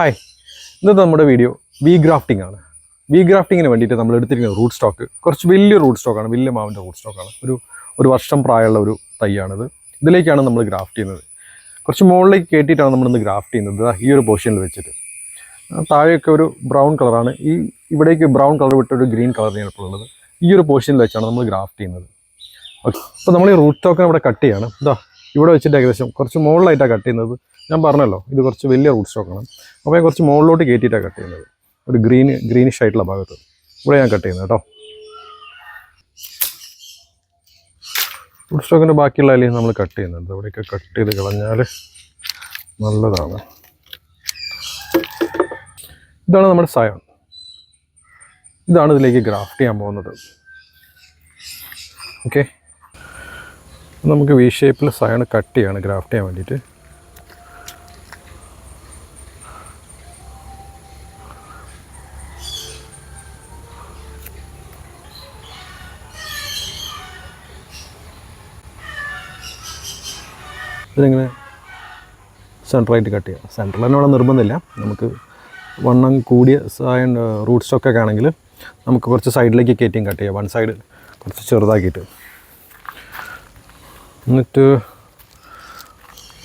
Hi ഇന്നത്തെ നമ്മുടെ video V grafting ആണ്. വി ഗ്രാഫ്റ്റിങ്ങിന് വേണ്ടിയിട്ട് നമ്മൾ എടുത്തിരിക്കുന്ന റൂട്ട് സ്റ്റോക്ക് കുറച്ച് വലിയ റൂട്ട് സ്റ്റോക്കാണ് വലിയ മാവിന്റെ റൂട്ട് സ്റ്റോക്കാണ് ഒരു ഒരു വർഷം പ്രായമുള്ള ഒരു തൈയാണിത്. ഇതിലേക്കാണ് നമ്മൾ ഗ്രാഫ്റ്റ് ചെയ്യുന്നത്. കുറച്ച് മുകളിലേക്ക് കയറ്റിയിട്ടാണ് നമ്മളിന്ന് ഗ്രാഫ്റ്റ് ചെയ്യുന്നത്. ഈ ഒരു പൊസിഷനിൽ വെച്ചിട്ട്. താഴെയൊക്കെ ഒരു ബ്രൗൺ കളറാണ് ഈ ഇവിടേക്ക് ബ്രൗൺ കളർ വിട്ട് ഒരു ഗ്രീൻ കളറിനാണ് ഇപ്പോൾ ഉള്ളത്. ഈ ഒരു പൊസിഷനിൽ വെച്ചാണ് നമ്മൾ ഗ്രാഫ്റ്റ് ചെയ്യുന്നത്. ഓക്കെ അപ്പോൾ നമ്മൾ ഈ റൂട്ട് സ്റ്റോക്കിനെ ഇവിടെ കട്ട് ചെയ്യാണ്. ഇതാ ഇവിടെ വെച്ചിട്ട് ഏകദേശം കുറച്ച് മുകളിലായിട്ടാണ് കട്ട് ചെയ്യുന്നത്. ഞാൻ പറഞ്ഞല്ലോ ഇത് കുറച്ച് വലിയ റൂട്ട് സ്റ്റോക്കാണ് അപ്പോൾ ഞാൻ കുറച്ച് മുകളിലോട്ട് കയറ്റിയിട്ടാണ് കട്ട് ചെയ്യുന്നത്. ഒരു ഗ്രീൻ ഗ്രീനിഷ് ആയിട്ടുള്ള ഭാഗത്ത്. ഇവിടെ ഞാൻ കട്ട് ചെയ്യുന്നത് കേട്ടോ. റൂട്ട് സ്റ്റോക്കിന്റെ ബാക്കിയുള്ള അലയും നമ്മൾ കട്ട് ചെയ്യുന്നുണ്ട്. അവിടെയൊക്കെ കട്ട് ചെയ്ത് കളഞ്ഞാൽ നല്ലതാണ്. ഇതാണ് നമ്മുടെ സയോൺ ഇതാണ് ഇതിലേക്ക് ഗ്രാഫ്റ്റ് ചെയ്യാൻ പോകുന്നത്. ഓക്കെ നമുക്ക് വി ഷേപ്പിൽ സയൺ കട്ട് ചെയ്യാണ് ഗ്രാഫ്റ്റ് ചെയ്യാൻ വേണ്ടിയിട്ട്. ഇതിങ്ങനെ സെൻട്രലായിട്ട് കട്ട് ചെയ്യാം. സെൻട്രൽ തന്നെ നിർബന്ധമില്ല. നമുക്ക് വണ്ണം കൂടിയ സായ റൂട്ട് സ്റ്റോക്കൊക്കെ ആണെങ്കിൽ നമുക്ക് കുറച്ച് സൈഡിലേക്ക് കയറ്റിയും കട്ട് ചെയ്യാം. വൺ സൈഡ് കുറച്ച് ചെറുതാക്കിയിട്ട്. എന്നിട്ട്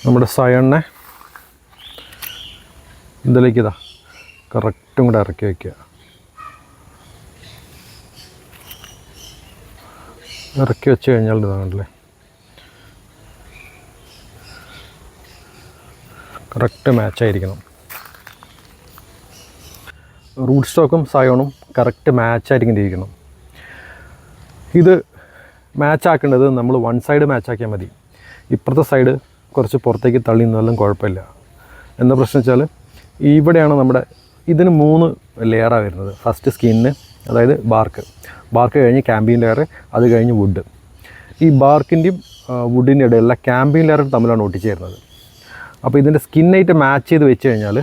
നമ്മുടെ സയണ്ണെ ഇതിലേക്ക് ഇതാ കറക്റ്റും കൂടെ ഇറക്കി വയ്ക്കുക. ഇറക്കി വെച്ച് കഴിഞ്ഞാൽ ഇതാണല്ലേ കറക്റ്റ് മാച്ചായിരിക്കണം റൂട്ട് സ്റ്റോക്കും സയോണും കറക്റ്റ് മാച്ചായിരിക്കും ഇരിക്കണം ഇത് മാച്ച് ആക്കേണ്ടത് നമ്മൾ വൺ സൈഡ് മാച്ച് ആക്കിയാൽ മതി. ഇപ്പുറത്തെ സൈഡ് കുറച്ച് പുറത്തേക്ക് തള്ളി നിന്നാലും കുഴപ്പമില്ല. എന്താ പ്രശ്നം വെച്ചാൽ ഇവിടെയാണ് നമ്മുടെ ഇതിന് മൂന്ന് ലെയറാണ് വരുന്നത്. ഫസ്റ്റ് സ്കിന്നിന് അതായത് ബാർക്ക് ബാർക്ക് കഴിഞ്ഞ് ക്യാമ്പിൻ ലെയർ അത് കഴിഞ്ഞ് വുഡ് ഈ ബാർക്കിന്റെയും വുഡിന്റെ ഇടയിലുള്ള ക്യാമ്പിൻ ലെയർ തമ്മിലാണ് ഒട്ടിച്ചേരുന്നത് അപ്പോൾ ഇതിന്റെ സ്കിന്നായിട്ട് മാച്ച് ചെയ്ത് വെച്ച് കഴിഞ്ഞാൽ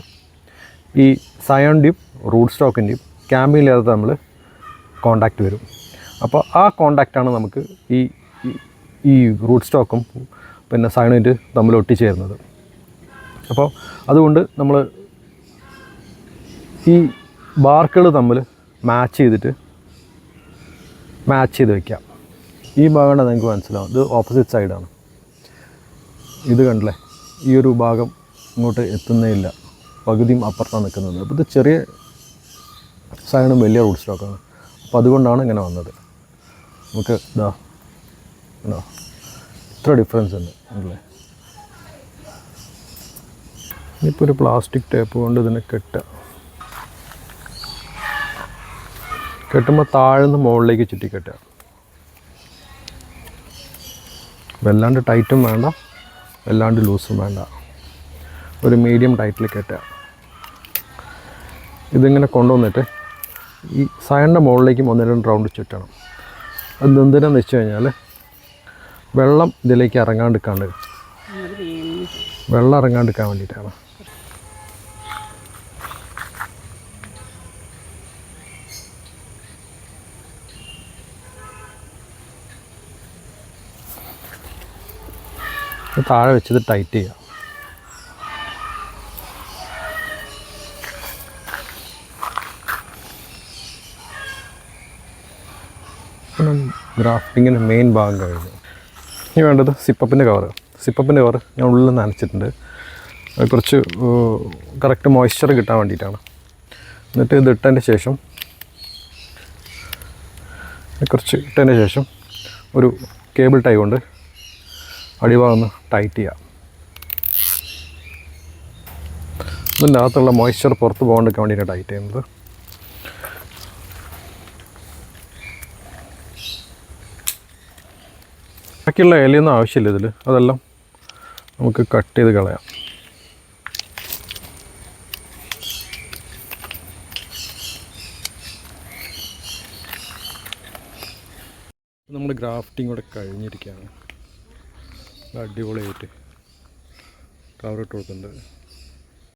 ഈ സയോണിന്റെയും റൂട്ട് സ്റ്റോക്കിന്റെയും ക്യാമ്പിൻ ലെയർ തമ്മിൽ കോണ്ടാക്റ്റ് വരും. അപ്പോൾ ആ കോണ്ടാക്റ്റാണ് നമുക്ക് ഈ ഈ- റൂട്ട് സ്റ്റോക്കും പിന്നെ സയണൈറ്റ് തമ്മിൽ ഒട്ടിച്ചേരുന്നത്. അപ്പോൾ അതുകൊണ്ട് നമ്മൾ ഈ ബാർക്കുകൾ തമ്മിൽ മാച്ച് ചെയ്തിട്ട് മാച്ച് ചെയ്ത് വയ്ക്കാം ഈ ഭാഗമാണ് നിങ്ങൾക്ക് മനസ്സിലാവും. ഇത് ഓപ്പോസിറ്റ് സൈഡാണ് ഇത് കണ്ടില്ലേ? ഈ ഒരു ഭാഗം ഇങ്ങോട്ട് എത്തുന്നേ ഇല്ല. പകുതിയും അപ്പുറത്താണ് നിൽക്കുന്നത്. അപ്പോൾ ഇത് ചെറിയ സൈഡും വലിയ റൂട്ട് സ്റ്റോക്കാണ്. അപ്പോൾ അതുകൊണ്ടാണ് ഇങ്ങനെ വന്നത്. നമുക്ക് ഇതാ ഉണ്ടോ? ഇത്ര ഡിഫറൻസ് ഉണ്ട് അല്ലേ? ഇനിയിപ്പോൾ ഒരു പ്ലാസ്റ്റിക് ടേപ്പ് കൊണ്ട് ഇതിനെ കെട്ടുക. കെട്ടുമ്പോൾ താഴ്ന്ന് മുകളിലേക്ക് ചുറ്റി കെട്ടുക. വല്ലാണ്ട് ടൈറ്റും വേണ്ട വല്ലാണ്ട് ലൂസും വേണ്ട. ഒരു മീഡിയം ടൈറ്റിൽ കെട്ടുക. ഇതിങ്ങനെ കൊണ്ടുവന്നിട്ട് ഈ സയണിന്റെ മുകളിലേക്ക് ഒന്ന് റൗണ്ട് ചുറ്റണം. അത് എന്തിനാന്ന് വെച്ച് കഴിഞ്ഞാൽ വെള്ളം ഇതിലേക്ക് ഇറങ്ങാണ്ടിരിക്കാണ്ട് വെള്ളം ഇറങ്ങാണ്ടിരിക്കാൻ വേണ്ടിയിട്ടാണ്. താഴെ വെച്ചത് ടൈറ്റ് ചെയ്യുക ഗ്രാഫ്റ്റിങ്ങിന്റെ മെയിൻ ഭാഗം കഴിഞ്ഞു ഇനി വേണ്ടത് സിപ്പപ്പിന്റെ കവർ സിപ്പപ്പിന്റെ കവർ ഞാൻ ഉള്ളിൽ നനച്ചിട്ടുണ്ട് കുറച്ച് കറക്റ്റ് മോയ്സ്ചർ കിട്ടാൻ വേണ്ടിയിട്ടാണ്. എന്നിട്ട് ഇത് ഇട്ടതിന്റെ ശേഷം കുറച്ച് ഇട്ടതിന്റെ ശേഷം ഒരു കേബിൾ ടൈ കൊണ്ട് അടിഭാഗം ടൈറ്റ് ചെയ്യാം. ഇതിന്റെ അകത്തുള്ള മോയ്സ്ചർ പുറത്ത് പോകാണ്ടിരിക്കാൻ വേണ്ടിയിട്ടാണ് ടൈറ്റ് ചെയ്യുന്നത്. ബാക്കിയുള്ള ഇലയൊന്നും ആവശ്യമില്ല ഇതിൽ അതെല്ലാം നമുക്ക് കട്ട് ചെയ്ത് കളയാം. നമ്മൾ ഗ്രാഫ്റ്റിംഗ് കൂടെ കഴിഞ്ഞിരിക്കുകയാണ്. അടിപൊളിയായിട്ട് കവർ ഇട്ട് കൊടുക്കുന്നുണ്ട്.